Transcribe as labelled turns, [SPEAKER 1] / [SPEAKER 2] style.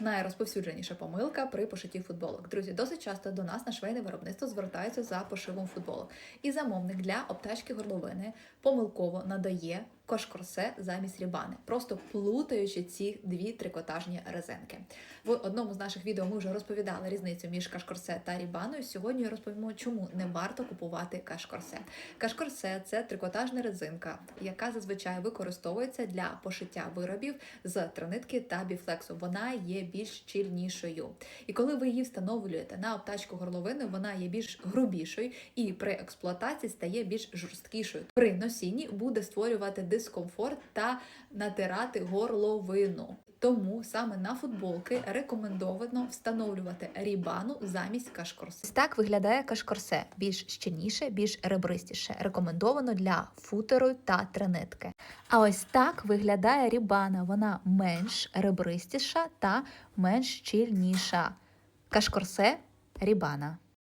[SPEAKER 1] найрозповсюдженіша помилка при пошитті футболок. Друзі, досить часто до нас на швейне виробництво звертаються за пошивом футболок. І замовник для обтачки горловини помилково надає кошкорсе замість рібани, просто плутаючи ці дві трикотажні резинки. В одному з наших відео ми вже розповідали різницю між кашкорсе та рібаною. Сьогодні розповімо, чому не варто купувати кашкорсе. Кашкорсе це трикотажна резинка, яка зазвичай використовується для пошиття виробів з тринитки та біфлексу. Вона є більш щільнішою. І коли ви її встановлюєте на обтачку горловини, вона є більш грубішою і при експлуатації стає більш жорсткішою. При носінні буде створювати дискомфорт та натирати горловину. Тому саме на футболки рекомендовано встановлювати рібану замість кашкорсе.
[SPEAKER 2] Так виглядає кашкорсе більш щільніше, більш ребристіше. Рекомендовано для футеру та тренитки. А ось так виглядає рібана. Вона менш ребристіша та менш щільніша. Кашкорсе рібана.